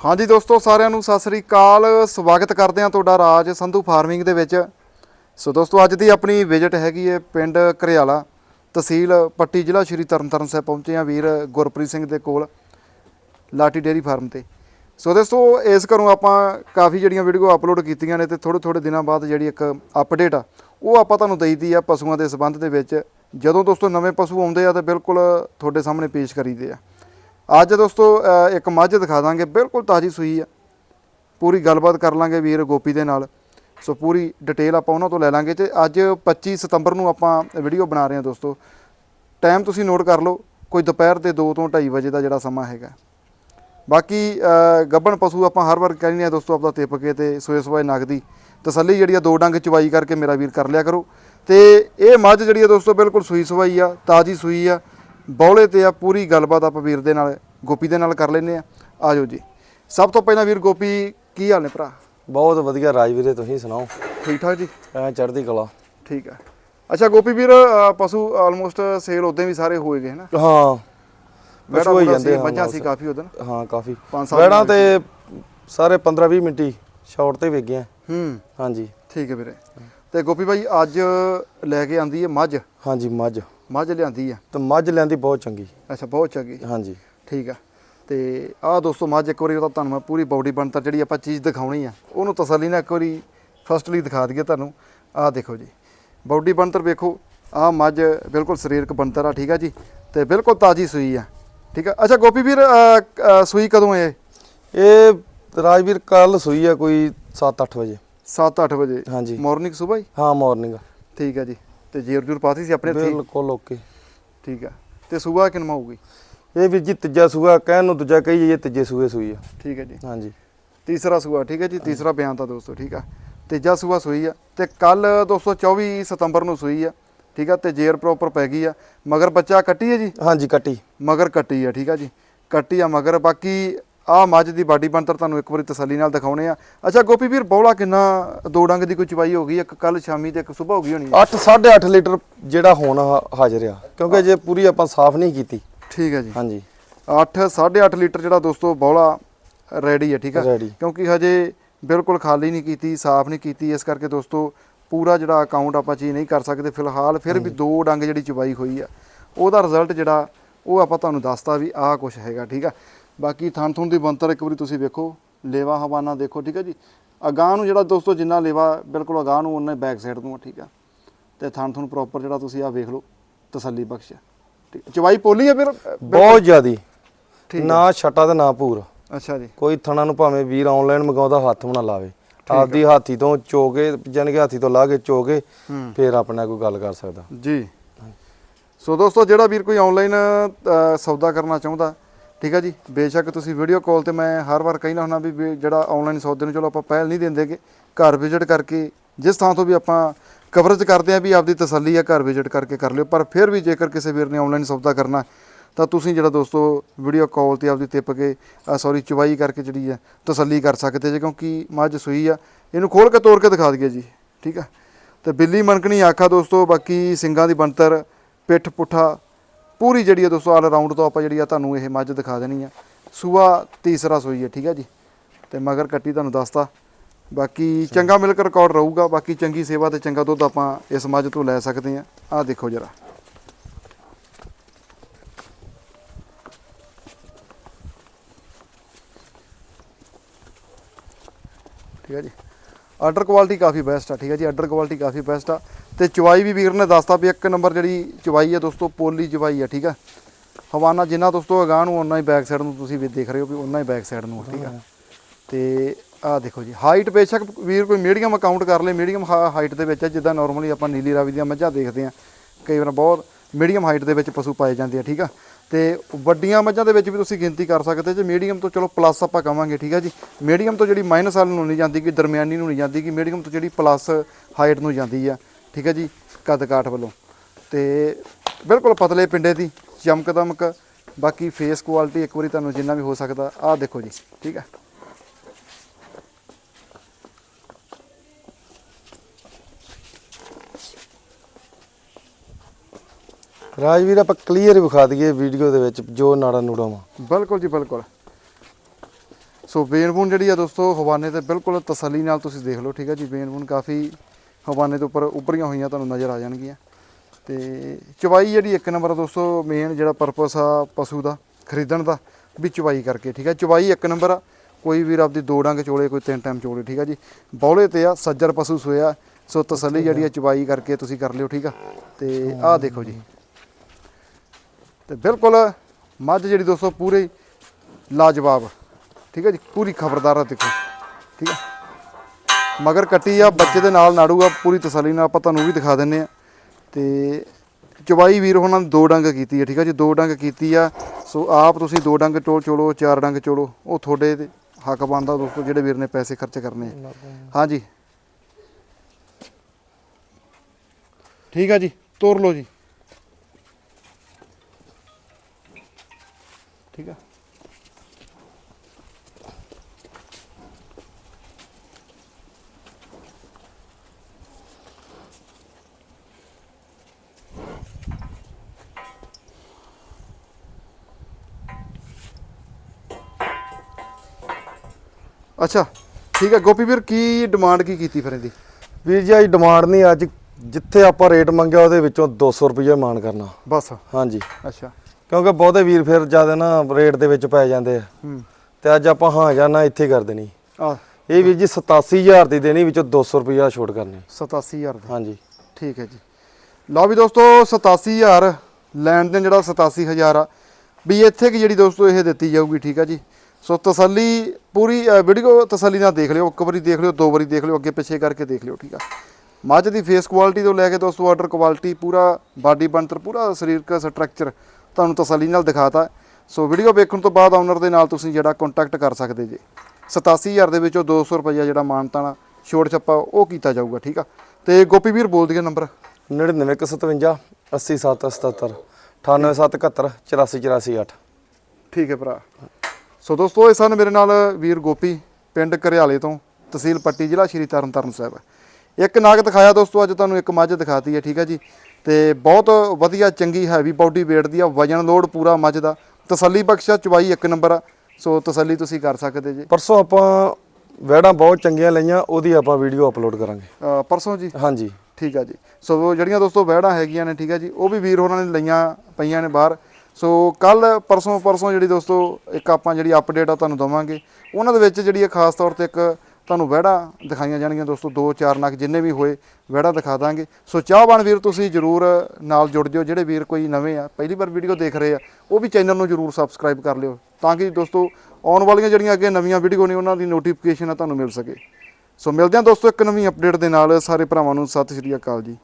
ਹਾਂਜੀ ਦੋਸਤੋ, ਸਾਰਿਆਂ ਨੂੰ ਸਤਿ ਸ੍ਰੀ ਅਕਾਲ। ਸਵਾਗਤ ਕਰਦੇ ਹਾਂ ਤੁਹਾਡਾ ਰਾਜ ਸੰਧੂ ਫਾਰਮਿੰਗ ਦੇ ਵਿੱਚ। ਸੋ ਦੋਸਤੋ, ਅੱਜ ਦੀ ਆਪਣੀ ਵਿਜ਼ਿਟ ਹੈਗੀ ਹੈ ਪਿੰਡ ਘਰਿਆਲਾ ਤਹਿਸੀਲ ਪੱਟੀ ਜ਼ਿਲ੍ਹਾ ਸ਼੍ਰੀ ਤਰਨਤਾਰਨ ਸਾਹਿਬ ਪਹੁੰਚੇ ਹਾਂ ਵੀਰ ਗੁਰਪ੍ਰੀਤ ਸਿੰਘ ਦੇ ਕੋਲ ਲਾਟੀ ਡੇਅਰੀ ਫਾਰਮ ਤੇ। ਸੋ ਦੋਸਤੋ, ਇਸ ਘਰੋਂ ਆਪਾਂ ਕਾਫੀ ਜਿਹੜੀਆਂ ਵੀਡੀਓ ਅਪਲੋਡ ਕੀਤੀਆਂ ਨੇ ਤੇ ਥੋੜੇ ਥੋੜੇ ਦਿਨਾਂ ਬਾਅਦ ਜਿਹੜੀ ਇੱਕ ਅਪਡੇਟ ਆ, ਉਹ ਆਪਾਂ ਤੁਹਾਨੂੰ ਦਈਦੀ ਆ ਪਸ਼ੂਆਂ ਦੇ ਸਬੰਧ ਦੇ ਵਿੱਚ। ਜਦੋਂ ਦੋਸਤੋ ਨਵੇਂ ਪਸ਼ੂ ਆਉਂਦੇ ਆ ਤਾਂ ਬਿਲਕੁਲ ਤੁਹਾਡੇ ਸਾਹਮਣੇ ਪੇਸ਼ ਕਰੀਦੇ ਆ। ਅੱਜ ਦੋਸਤੋ ਇੱਕ ਮੱਝ ਦਿਖਾ ਦਾਂਗੇ, ਬਿਲਕੁਲ ਤਾਜੀ ਸੂਈ ਆ। ਪੂਰੀ ਗੱਲਬਾਤ ਕਰ ਲਾਂਗੇ ਵੀਰ ਗੋਪੀ ਦੇ ਨਾਲ। ਸੋ ਪੂਰੀ ਡਿਟੇਲ ਆਪਾਂ ਉਹਨਾਂ ਤੋਂ ਲੈ ਲਾਂਗੇ ਤੇ ਅੱਜ 25 ਸਤੰਬਰ ਨੂੰ ਆਪਾਂ ਵੀਡੀਓ ਬਣਾ ਰਹੇ ਹਾਂ ਦੋਸਤੋ। ਟਾਈਮ ਤੁਸੀਂ ਨੋਟ ਕਰ ਲਓ, ਕੋਈ ਦੁਪਹਿਰ ਦੇ 2 ਤੋਂ 2:30 ਵਜੇ ਦਾ ਜਿਹੜਾ ਸਮਾਂ ਹੈਗਾ। ਬਾਕੀ ਗੱਬਣ ਪਸ਼ੂ ਆਪਾਂ ਹਰ ਵਾਰ ਕਹਿੰਦੇ ਆ ਦੋਸਤੋ, ਆਪਦਾ ਤਿਪ ਕੇ ਤੇ ਸੋਏ ਸੋਏ ਨਗਦੀ। ਤਸੱਲੀ ਜਿਹੜੀ ਆ, ਦੋ ਡੰਗ ਚਵਾਈ ਕਰਕੇ ਮੇਰਾ ਵੀਰ ਕਰ ਲਿਆ ਕਰੋ। ਤੇ ਇਹ ਮੱਝ ਜਿਹੜੀ ਆ ਦੋਸਤੋ, ਬਿਲਕੁਲ ਸੂਈ ਸਵਾਈ ਆ, ਤਾਜੀ ਸੂਈ ਆ। ਬੌਲੇ ਤੇ ਆ, ਪੂਰੀ ਗੱਲਬਾਤ ਆਪਾਂ ਵੀਰ ਦੇ ਨਾਲ ਗੋਪੀ ਦੇ ਨਾਲ ਕਰ ਲੈਨੇ ਆ। ਆਜੋ ਜੀ। ਸਭ ਤੋਂ ਪਹਿਲਾਂ ਵੀਰ ਗੋਪੀ ਕੀ ਹਾਲ ਨੇ ਭਰਾ? ਬਹੁਤ ਵਧੀਆ ਰਾਜ ਵੀਰੇ ਤੁਸੀਂ ਸੁਣਾਓ? ਠੀਕ ਠਾਕ ਜੀ? ਐ ਚੜ੍ਹਦੀ ਕਲਾ। ਠੀਕ ਆ। ਅੱਛਾ ਗੋਪੀ ਵੀਰ ਅ, ਪਸ਼ੂ ਆਲਮੋਸਟ ਸੇਲ ਉਦੋਂ ਵੀ ਸਾਰੇ ਹੋਏ ਗਏ ਹਨਾ? ਹਾਂ। ਪਸ਼ੂ ਹੋਈ ਜਾਂਦੇ ਮੱਝਾਂ ਬਸ। ਸੀ ਕਾਫੀ ਉਦੋਂ ਹਾਂ ਕਾਫੀ। ਪੰਜ ਤੇ ਸਾਰੇ 15 20 ਮਿੰਟੀ ਸ਼ਾਰਟ ਤੇ ਵੇਖ ਗਿਆ ਹੂੰ। ਹਾਂਜੀ। ਠੀਕ ਹੈ ਵੀਰੇ। ਤੇ ਗੋਪੀ ਭਾਈ ਅੱਜ ਲੈ ਕੇ ਆਂਦੀ ਹੈ ਮੱਝ? ਹਾਂਜੀ ਮੱਝ। ਮੱਝ ਲਿਆਂਦੀ ਆ। ਤੇ ਮੱਝ ਲੈਂਦੀ ਬਹੁਤ ਚੰਗੀ। ਅੱਛਾ ਬਹੁਤ ਚੰਗੀ। ਹਾਂਜੀ। ਠੀਕ ਆ। ਤੇ ਆਹ ਦੋਸਤੋ ਮੱਝ ਇੱਕ ਵਾਰੀ ਉਹਦਾ ਤੁਹਾਨੂੰ ਮੈਂ ਪੂਰੀ ਬਾਡੀ ਬਣਤਰ ਜਿਹੜੀ ਆਪਾਂ ਚੀਜ਼ ਦਿਖਾਉਣੀ ਆ ਉਹਨੂੰ ਤਸੱਲੀ ਨਾਲ ਇੱਕ ਵਾਰੀ ਫਸਟਲੀ ਦਿਖਾ ਦਈਏ ਤੁਹਾਨੂੰ। ਆਹ ਦੇਖੋ ਜੀ ਬਾਡੀ ਬਣਤਰ ਵੇਖੋ ਆਹ ਮੱਝ ਬਿਲਕੁਲ ਸਰੀਰਕ ਬਣਤਰ ਆ ਠੀਕ ਆ ਜੀ। ਤੇ ਬਿਲਕੁਲ ਤਾਜੀ ਸੂਈ ਆ ਠੀਕ ਆ। ਅੱਛਾ ਗੋਪੀ ਵੀਰ ਸੂਈ ਕਦੋਂ ਹੈ ਇਹ ਰਾਜਵੀਰ ਕੱਲ ਸੂਈ ਆ ਕੋਈ 7-8 ਵਜੇ। 7-8 ਵਜੇ? ਹਾਂਜੀ। ਮਾਰਨਿੰਗ ਸਵੇਰ ਹੀ ਹਾਂ ਮਾਰਨਿੰਗ ਠੀਕ ਆ ਜੀ। ਤੇ ਜੇਰ ਜੂਰ ਪਾਤੀ ਸੀ ਆਪਣੇ ਇੱਥੇ? ਬਿਲਕੁਲ ਓਕੇ। ਠੀਕ ਆ। ਤੇ ਸਵੇਰ ਕਿੰਨਾ ਹੋਊਗੀ? ਇਹ ਵੀਰ ਜੀ ਤੀਜਾ ਸੂਆ ਕਹਿਣ ਨੂੰ ਦੂਜਾ ਕਹੀ ਜਾਈਏ ਤੀਜੇ ਸੂਏ ਸੂਈ ਆ। ਠੀਕ ਹੈ ਜੀ। ਹਾਂਜੀ। ਤੀਸਰਾ ਸੂਆ ਠੀਕ ਹੈ ਜੀ ਤੀਸਰਾ ਬਿਆਨ ਤਾਂ ਦੋਸਤੋ ਠੀਕ ਆ। ਤੀਜਾ ਸੂਆ ਸੂਈ ਆ ਤੇ ਕੱਲ 224 ਸਤੰਬਰ ਨੂੰ ਸੂਈ ਆ ਠੀਕ ਆ ਤੇ ਜੇਰ ਪ੍ਰੋਪਰ ਪੈ ਗਈ ਆ। ਮਗਰ ਬੱਚਾ ਕੱਟੀ ਹੈ ਜੀ? ਹਾਂਜੀ ਕੱਟੀ। ਮਗਰ ਕੱਟੀ ਆ ਠੀਕ ਆ ਜੀ। ਕੱਟੀ ਆ ਮਗਰ ਬਾਕੀ ਆ ਮੱਝ ਦੀ ਬਾਡੀ ਬਣਤਰ ਤੁਹਾਨੂੰ ਇੱਕ ਵਾਰੀ ਤਸੱਲੀ ਨਾਲ ਦਿਖਾਉਣੇ ਆ। ਅੱਛਾ ਗੋਪੀ ਵੀਰ ਬੌਲਾ ਕਿੰਨਾ ਦੋ ਡੰਗ ਦੀ ਕੋਈ ਚਵਾਈ ਹੋ ਗਈ ਇੱਕ ਕੱਲ ਸ਼ਾਮੀ ਤੇ ਇੱਕ ਸਵੇਰ ਹੋ ਗਈ ਹੋਣੀ ਆ? 8 8.5 ਲੀਟਰ ਜਿਹੜਾ ਹੁਣ ਹਾਜ਼ਰ ਆ। ਕਿਉਂਕਿ ਜੇ ਪੂਰੀ ਆਪਾਂ ਸਾਫ਼ ਨਹੀਂ ਕੀਤੀ। ਠੀਕ ਹੈ ਜੀ। ਹਾਂਜੀ। 8 8.5 ਲੀਟਰ ਜਿਹੜਾ ਦੋਸਤੋ ਬੌਲਾ ਰੈਡੀ ਹੈ ਠੀਕ Ready। ਕਿਉਂਕਿ ਹਜੇ ਬਿਲਕੁਲ ਖਾਲੀ ਨਹੀਂ ਕੀਤੀ ਸਾਫ਼ ਨਹੀਂ ਕੀਤੀ ਇਸ ਕਰਕੇ ਦੋਸਤੋ ਪੂਰਾ ਜਿਹੜਾ ਅਕਾਊਂਟ ਆਪਾਂ ਚੀਜ਼ ਨਹੀਂ ਕਰ ਸਕਦੇ ਫਿਲਹਾਲ ਫਿਰ ਵੀ ਦੋ ਡੰਗ ਜਿਹੜੀ ਚਵਾਈ ਹੋਈ ਆ ਉਹਦਾ ਰਿਜ਼ਲਟ ਜਿਹੜਾ ਉਹ ਆਪਾਂ ਤੁਹਾਨੂੰ ਦੱਸਤਾ ਵੀ ਆਹ ਕੁਝ ਹੈਗਾ ਠੀਕ ਆ ਬਾਕੀ ਥਣ ਥੁਣ ਦੀ ਬੰਤਰ ਇੱਕ ਵਾਰੀ ਤੁਸੀਂ ਵੇਖੋ ਲੇਵਾ ਹਵਾਨਾ ਦੇਖੋ ਠੀਕ ਆ ਜੀ? ਅਗਾਹ ਨੂੰ ਜਿਹੜਾ ਦੋਸਤੋ ਜਿੰਨਾ ਲੇਵਾ ਬਿਲਕੁਲ ਅਗਾਹ ਨੂੰ ਉਹਨੇ ਬੈਕ ਸਾਈਡ ਨੂੰ ਆ ਠੀਕ ਆ ਤੇ ਥਣ ਥੁਣ ਪ੍ਰੋਪਰ ਜਿਹੜਾ ਤੁਸੀਂ ਆ ਵੇਖ ਲਓ ਤਸੱਲੀ ਬਖਸ਼ ਚਵਾਈ ਪੋਲੀ ਆ ਫਿਰ? ਬਹੁਤ ਜ਼ਿਆਦੀ। ਨਾ ਛਟਾ ਤੇ ਨਾ ਪੂਰ ਅੱਛਾ ਜੀ। ਕੋਈ ਥਣਾ ਨੂੰ ਭਾਵੇਂ ਵੀਰ ਆਨਲਾਈਨ ਮੰਗਾਉਂਦਾ ਹੱਥ ਬਣਾ ਲਾਵੇ। ਆਪਦੀ ਹਾਥੀ ਤੋਂ ਚੋ ਕੇ ਜਾਣੀ ਕਿ ਹਾਥੀ ਤੋਂ ਲਾ ਕੇ ਚੋ ਕੇ ਹੂੰ। ਫੇਰ ਆਪਣੇ ਕੋਈ ਗੱਲ ਕਰ ਸਕਦਾ। ਜੀ। ਸੋ ਦੋਸਤੋ ਜਿਹੜਾ ਵੀਰ ਕੋਈ ਆਨਲਾਈਨ ਸੌਦਾ ਕਰਨਾ ਚਾਹੁੰਦਾ ਠੀਕ ਹੈ ਜੀ? ਬੇਸ਼ੱਕ ਤੁਸੀਂ ਵੀਡੀਓ ਕਾਲ ਤੇ ਮੈਂ ਹਰ ਵਾਰ ਕਹਿਣਾ ਹੁੰਦਾ ਵੀ ਜਿਹੜਾ ਆਨਲਾਈਨ ਸੌਦੇ ਨੂੰ ਚਲੋ ਆਪਾਂ ਪਹਿਲ ਨਹੀਂ ਦਿੰਦੇਗੇ। ਘਰ ਵਿਜ਼ਿਟ ਕਰਕੇ ਜਿਸ ਥਾਂ ਤੋਂ ਵੀ ਆਪਾਂ ਕਵਰੇਜ ਕਰਦੇ ਆ ਵੀ ਆਪਦੀ ਤਸੱਲੀ ਆ ਘਰ ਵਿਜ਼ਿਟ ਕਰਕੇ ਕਰ ਲਿਓ, ਪਰ ਫਿਰ ਵੀ ਜੇਕਰ ਕਿਸੇ ਵੀਰ ਨੇ ਆਨਲਾਈਨ ਸੌਦਾ ਕਰਨਾ, ਤਾਂ ਤੁਸੀਂ ਜਿਹੜਾ ਦੋਸਤੋ ਵੀਡੀਓ ਕਾਲ ਤੇ ਆਪਦੀ ਤਿਪ ਕੇ ਸੌਰੀ ਚਵਾਈ ਕਰਕੇ ਜਿਹੜੀ ਆ ਤਸੱਲੀ ਕਰ ਸਕਦੇ ਜੇ, ਕਿਉਂਕਿ ਮੱਝ ਸੂਈ ਆ, ਇਹਨੂੰ ਖੋਲ ਕੇ ਤੋੜ ਕੇ ਦਿਖਾ ਦਈਏ ਜੀ, ਠੀਕ ਆ? ਤੇ ਬਿੱਲੀ ਮਣਕਣੀ ਆਖਾ ਦੋਸਤੋ, ਬਾਕੀ ਸਿੰਗਾਂ ਦੀ ਬਣਤਰ, ਪਿੱਠ ਪੁੱਠਾ, ਪੂਰੀ ਜਿਹੜੀ ਆ ਦੋਸਤੋ ਆਲ ਰਾਊਂਡ ਤੋਂ ਆਪਾਂ ਜਿਹੜੀ ਆ ਤੁਹਾਨੂੰ ਇਹ ਮੱਝ ਦਿਖਾ ਦੇਣੀ ਆ। ਸੂਆ ਤੀਸਰਾ ਸੂਈ ਹੈ ਠੀਕ ਹੈ ਜੀ? ਤੇ ਮਗਰ ਕੱਟੀ ਤੁਹਾਨੂੰ ਦੱਸਤਾ। ਬਾਕੀ ਚੰਗਾ ਮਿਲਕ ਰਿਕਾਰਡ ਰਹੂਗਾ ਬਾਕੀ ਚੰਗੀ ਸੇਵਾ ਤੇ ਚੰਗਾ ਦੁੱਧ ਆਪਾਂ ਇਸ ਮੱਝ ਤੋਂ ਲੈ ਸਕਦੇ ਆ ਆਹ ਦੇਖੋ ਜਰਾ। ਠੀਕ ਹੈ ਜੀ। ਆਰਡਰ ਕੁਆਲਿਟੀ ਕਾਫੀ ਬੈਸਟ ਆ ਠੀਕ ਹੈ ਜੀ ਆਰਡਰ ਕੁਆਲਿਟੀ ਕਾਫੀ ਬੈਸਟ ਆ। ਤੇ ਚਵਾਈ ਵੀ ਵੀਰ ਨੇ ਦੱਸਤਾ ਵੀ ਇੱਕ ਨੰਬਰ ਜਿਹੜੀ ਚਵਾਈ ਆ ਦੋਸਤੋ ਪੋਲੀ ਚਵਾਈ ਆ ਠੀਕ ਆ ਹਵਾਨਾ ਜਿੰਨਾ ਦੋਸਤੋ ਅਗਾਹ ਨੂੰ ਉਹਨਾਂ ਹੀ ਬੈਕ ਸਾਈਡ ਨੂੰ ਤੁਸੀਂ ਵੀ ਦੇਖ ਰਹੇ ਹੋ ਵੀ ਉਹਨਾਂ ਹੀ ਬੈਕ ਸਾਈਡ ਨੂੰ ਠੀਕ ਆ ਤੇ ਆਹ ਦੇਖੋ ਜੀ ਹਾਈਟ ਬੇਸ਼ੱਕ ਵੀਰ ਕੋਈ ਮੀਡੀਅਮ ਅਕਾਊਂਟ ਕਰ ਲੇ ਮੀਡੀਅਮ ਹਾਈਟ ਦੇ ਵਿੱਚ ਆ, ਜਿੱਦਾਂ ਨਾਰਮਲੀ ਆਪਾਂ ਨੀਲੀ ਰਾਵੀ ਦੀਆਂ ਮੱਝਾਂ ਦੇਖਦੇ ਆ ਕਈ ਵਾਰ ਬਹੁਤ ਮੀਡੀਅਮ ਹਾਈਟ ਦੇ ਵਿੱਚ ਪਸ਼ੂ ਪਾਏ ਜਾਂਦੇ ਆ ਠੀਕ ਆ? ਤੇ ਵੱਡੀਆਂ ਮੱਝਾਂ ਦੇ ਵਿੱਚ ਵੀ ਤੁਸੀਂ ਗਿਣਤੀ ਕਰ ਸਕਦੇ ਜੇ ਮੀਡੀਅਮ ਤੋਂ ਚਲੋ ਪਲੱਸ ਆਪਾਂ ਕਵਾਂਗੇ ਠੀਕ ਆ ਜੀ? ਮੀਡੀਅਮ ਤੋਂ ਜਿਹੜੀ ਮਾਈਨਸ ਵਾਲ ਨੂੰ ਨਹੀਂ ਜਾਂਦੀ ਕਿ ਦਰਮਿਆਨੀ ਨੂੰ ਨਹੀਂ ਜਾਂਦੀ ਕਿ ਮੀਡੀਅਮ ਤੋਂ ਜਿਹੜੀ ਪਲੱਸ ਹਾਈਟ ਨੂੰ ਜਾਂਦੀ ਆ ਠੀਕ ਆ ਜੀ? ਕੱਦ ਕਾਠ ਵੱਲੋਂ। ਤੇ ਬਿਲਕੁਲ ਪਤਲੇ ਪਿੰਡੇ ਦੀ ਚਮਕ ਦਮਕ ਬਾਕੀ ਫੇਸ ਕੁਆਲਿਟੀ ਇੱਕ ਵਾਰੀ ਤੁਹਾਨੂੰ ਜਿੰਨਾ ਵੀ ਹੋ ਸਕਦਾ ਆਹ ਦੇਖੋ ਜੀ ਠੀਕ ਆ? ਰਾਜਵੀਰ ਆਪਾਂ ਕਲੀਅਰ ਵਿਖਾ ਦਈਏ ਵੀਡੀਓ ਦੇ ਵਿੱਚ ਜੋ ਨਾੜਾ ਨੂੜਾ ਵਾ। ਬਿਲਕੁਲ ਜੀ ਬਿਲਕੁਲ। ਸੋ ਵੂਨ ਜਿਹੜੀ ਆ ਦੋਸਤੋ ਹਵਾਨੇ ਤੇ ਬਿਲਕੁਲ ਤਸੱਲੀ ਨਾਲ ਤੁਸੀਂ ਦੇਖ ਲਓ ਠੀਕ ਹੈ ਜੀ? ਵੂਨ ਕਾਫੀ ਹਵਾਨੇ ਦੇ ਉੱਪਰ ਉੱਭਰੀਆਂ ਹੋਈਆਂ ਤੁਹਾਨੂੰ ਨਜ਼ਰ ਆ ਜਾਣਗੀਆਂ। ਤੇ ਚਵਾਈ ਜਿਹੜੀ ਇੱਕ ਨੰਬਰ ਆ ਦੋਸਤੋ ਮੇਨ ਜਿਹੜਾ ਪਰਪਸ ਆ ਪਸ਼ੂ ਦਾ ਖਰੀਦਣ ਦਾ ਵੀ ਚਵਾਈ ਕਰਕੇ ਠੀਕ ਹੈ ਚਵਾਈ ਇੱਕ ਨੰਬਰ ਆ ਕੋਈ ਵੀਰ ਆਪਦੀ ਦੋ ਡੰਗ ਚੋਲੇ ਕੋਈ ਤਿੰਨ ਟਾਈਮ ਚੋਲੇ ਠੀਕ ਆ ਜੀ? ਬੌਲੇ ਤੇ ਆ ਸੱਜਰ ਪਸ਼ੂ ਸੋਇਆ। ਸੋ ਤਸੱਲੀ ਜਿਹੜੀ ਆ ਚਵਾਈ ਕਰਕੇ ਤੁਸੀਂ ਕਰ ਲਿਓ ਠੀਕ ਆ? ਤੇ ਆਹ ਦੇਖੋ ਜੀ। ਤੇ ਬਿਲਕੁਲ ਮੱਝ ਜਿਹੜੀ ਦੋਸਤੋ ਪੂਰੀ ਲਾਜਵਾਬ। ਠੀਕ ਹੈ ਜੀ, ਪੂਰੀ ਖਬਰਦਾਰ ਆ ਦੇਖੋ। ਠੀਕ ਹੈ। ਮਗਰ ਕੱਟੀ ਆ, ਬੱਚੇ ਦੇ ਨਾਲ ਨਾੜੂ ਆ, ਪੂਰੀ ਤਸੱਲੀ ਨਾਲ ਆਪਾਂ ਤੁਹਾਨੂੰ ਵੀ ਦਿਖਾ ਦਿੰਨੇ ਆ ਤੇ ਚਵਾਈ ਵੀਰ ਉਹਨਾਂ ਨੇ ਦੋ ਡੰਗ ਕੀਤੀ ਆ, ਠੀਕ ਹੈ ਜੀ, ਦੋ ਡੰਗ ਕੀਤੀ ਆ। ਸੋ ਆਪ ਤੁਸੀਂ ਦੋ ਡੰਗ ਚੋਲ ਚੋਲੋ, ਚਾਰ ਡੰਗ ਚੋਲੋ, ਉਹ ਤੁਹਾਡੇ ਤੇ ਹੱਕ ਬਣਦਾ ਦੋਸਤੋ, ਜਿਹੜੇ ਵੀਰ ਨੇ ਪੈਸੇ ਖਰਚ ਕਰਨੇ ਆ। ਹਾਂਜੀ ਠੀਕ ਆ ਜੀ, ਤੋਰ ਲਓ ਜੀ। ਅੱਛਾ ਠੀਕ ਹੈ ਗੋਪੀ ਵੀਰ ਕੀ ਡਿਮਾਂਡ ਕੀ ਕੀਤੀ ਫਿਰ ਇਹਦੀ? ਵੀਰ ਜੀ ਅੱਜ ਡਿਮਾਂਡ ਨਹੀਂ ਅੱਜ ਜਿੱਥੇ ਆਪਾਂ ਰੇਟ ਮੰਗਿਆ ਉਹਦੇ ਵਿੱਚੋਂ 200 ਰੁਪਏ ਮਾਨ ਕਰਨਾ। ਬਸ। ਹਾਂਜੀ। ਅੱਛਾ। ਕਿਉਂਕਿ ਬਹੁਤੇ ਵੀਰ ਫਿਰ ਜ਼ਿਆਦਾ ਨਾ ਰੇਟ ਦੇ ਵਿੱਚ ਪੈ ਜਾਂਦੇ ਆ। ਹੂੰ। ਤੇ ਅੱਜ ਆਪਾਂ ਹਾਂ ਜਾਂ ਨਾ ਇੱਥੇ ਕਰ ਦੇਣੀ। ਆ। ਇਹ ਵੀਰ ਜੀ 87000 ਦੀ ਦੇਣੀ ਵਿੱਚੋਂ 200 ਰੁਪਇਆ ਛੋਟ ਕਰਨੀ। 87000 ਦੀ। ਹਾਂਜੀ। ਠੀਕ ਹੈ ਜੀ। ਲਓ ਵੀ ਦੋਸਤੋ 87000 ਲੈਣ ਦੇ ਜਿਹੜਾ 87000 ਆ ਵੀ ਇੱਥੇ ਕੀ ਜਿਹੜੀ ਦੋਸਤੋ ਇਹ ਦਿੱਤੀ ਜਾਊਗੀ ਠੀਕ ਆ ਜੀ? ਸੋ ਤਸੱਲੀ ਪੂਰੀ ਵੀਡੀਓ ਤਸੱਲੀ ਨਾਲ ਦੇਖ ਲਿਓ ਇੱਕ ਵਾਰੀ ਦੇਖ ਲਿਓ ਦੋ ਵਾਰੀ ਦੇਖ ਲਿਓ ਅੱਗੇ ਪਿੱਛੇ ਕਰਕੇ ਦੇਖ ਲਿਓ ਠੀਕ ਆ? ਮੱਝ ਦੀ ਫੇਸ ਕੁਆਲਿਟੀ ਤੋਂ ਲੈ ਕੇ ਦੋਸਤੋ ਆਰਡਰ ਕੁਆਲਿਟੀ ਪੂਰਾ ਬਾਡੀ ਬਣਤਰ ਪੂਰਾ ਸਰੀਰਕ ਸਟਰਕਚਰ ਤੁਹਾਨੂੰ ਤਸੱਲੀ ਨਾਲ ਦਿਖਾਤਾ। ਸੋ ਵੀਡੀਓ ਵੇਖਣ ਤੋਂ ਬਾਅਦ ਓਨਰ ਦੇ ਨਾਲ ਤੁਸੀਂ ਜਿਹੜਾ ਕੰਟੈਕਟ ਕਰ ਸਕਦੇ ਜੇ। 87000 ਦੇ ਵਿੱਚੋਂ 200 ਰੁਪਈਆ ਜਿਹੜਾ ਮਾਨਤਾਣਾ ਛੋੜ ਛੱਪਾ ਉਹ ਕੀਤਾ ਜਾਊਗਾ ਠੀਕ ਆ? ਤੇ ਗੋਪੀ ਵੀਰ ਬੋਲ ਦਈਏ ਨੰਬਰ 9957 80777 98771 84488 ਠੀਕ ਹੈ ਭਰਾ। ਸੋ ਦੋਸਤੋ ਇਹ ਸਨ ਮੇਰੇ ਨਾਲ ਵੀਰ ਗੋਪੀ ਪਿੰਡ ਘਰਿਆਲੇ ਤੋਂ ਤਹਿਸੀਲ ਪੱਟੀ ਜ਼ਿਲ੍ਹਾ ਸ਼੍ਰੀ ਤਰਨਤਾਰਨ ਸਾਹਿਬ। ਇੱਕ ਨਾਗ ਦਿਖਾਇਆ ਦੋਸਤੋ ਅੱਜ ਤੁਹਾਨੂੰ ਇੱਕ ਮੱਝ ਦਿਖਾਤੀ ਹੈ ਠੀਕ ਹੈ ਜੀ? ਤੇ ਬਹੁਤ ਵਧੀਆ ਚੰਗੀ ਹੈਵੀ ਬਾਡੀ weight ਦੀ ਆ ਵਜਨ ਲੋਡ ਪੂਰਾ ਮੱਝ ਦਾ। ਤਸੱਲੀ ਬਖਸ਼ਾ ਚਵਾਈ ਇੱਕ ਨੰਬਰ ਆ। ਸੋ ਤਸੱਲੀ ਤੁਸੀਂ ਕਰ ਸਕਦੇ ਜੀ। ਪਰਸੋਂ ਆਪਾਂ ਵੈੜਾਂ ਬਹੁਤ ਚੰਗੀਆਂ ਲਈਆਂ ਉਹਦੀ ਆਪਾਂ ਵੀਡੀਓ ਅਪਲੋਡ ਕਰਾਂਗੇ। ਪਰਸੋਂ ਜੀ? ਹਾਂਜੀ। ਠੀਕ ਆ ਜੀ। ਸੋ ਜਿਹੜੀਆਂ ਦੋਸਤੋ ਵਹਿੜਾਂ ਹੈਗੀਆਂ ਨੇ ਠੀਕ ਆ ਜੀ ਉਹ ਵੀ ਵੀਰ ਹੋਰਾਂ ਨੇ ਲਈਆਂ ਪਈਆਂ ਨੇ ਬਾਹਰ। ਸੋ ਕੱਲ ਪਰਸੋਂ ਪਰਸੋਂ ਜਿਹੜੀ ਦੋਸਤੋ, ਇੱਕ ਆਪਾਂ ਜਿਹੜੀ ਅਪਡੇਟ ਆ ਤੁਹਾਨੂੰ ਦਵਾਂਗੇ। ਉਹਨਾਂ ਦੇ ਵਿੱਚ ਜਿਹੜੀ ਇਹ ਖਾਸ ਤੌਰ ਤੇ ਇੱਕ ਤੁਹਾਨੂੰ ਵਹਿੜਾਂ ਦਿਖਾਈਆਂ ਜਾਣਗੀਆਂ ਦੋਸਤੋ, ਦੋ ਚਾਰ ਨਗ ਜਿੰਨੇ ਵੀ ਹੋਏ, ਵਹਿੜਾਂ ਦਿਖਾ ਦਾਂਗੇ। ਸੋ ਚਾਹਵਾਨ ਵੀਰ ਤੁਸੀਂ ਜਰੂਰ ਨਾਲ ਜੁੜ ਜਿਓ, ਜਿਹੜੇ ਵੀਰ ਕੋਈ ਨਵੇਂ ਆ, ਪਹਿਲੀ ਵਾਰ ਵੀਡੀਓ ਦੇਖ ਰਹੇ ਆ, ਉਹ ਵੀ ਚੈਨਲ ਨੂੰ ਜਰੂਰ ਸਬਸਕ੍ਰਾਈਬ ਕਰ ਲਿਓ, ਤਾਂ ਕਿ ਦੋਸਤੋ ਆਉਣ ਵਾਲੀਆਂ ਜਿਹੜੀਆਂ ਅੱਗੇ ਨਵੀਆਂ ਵੀਡੀਓ ਨੇ, ਉਹਨਾਂ ਦੀ ਨੋਟੀਫਿਕੇਸ਼ਨ ਆ ਤੁਹਾਨੂੰ ਮਿਲ ਸਕੇ। ਸੋ ਮਿਲਦੇ ਹਾਂ ਦੋਸਤੋ ਇੱਕ ਨਵੀਂ ਅਪਡੇਟ ਦੇ ਨਾਲ, ਸਾਰੇ ਭਰਾਵਾਂ ਨੂੰ ਸਤਿ ਸ਼੍ਰੀ ਅਕਾਲ ਜੀ।